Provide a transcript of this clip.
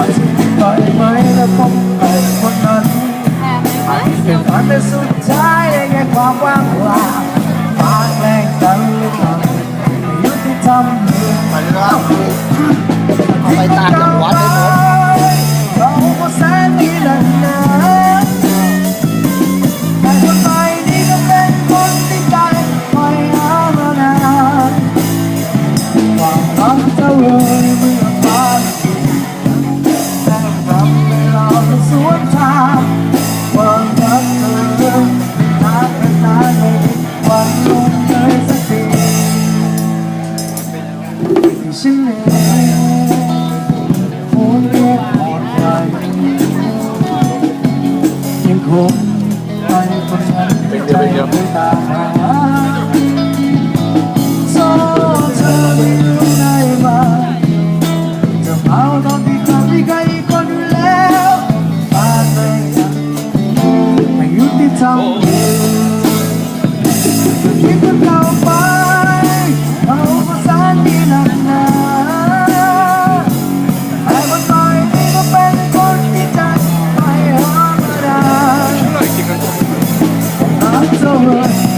ไปไหมแล้วพบใครคนนั้นอาจเป็นฝันแต่สุดท้ายได้แค่ความว่างเปล่าปากแรงกันหรือเปล่ายุที่ทำมหรือเปล่าเอาไปตามจังวัดได้หมด ชื่อคนเล็กอ่อนยังคงไปคนอไม่ more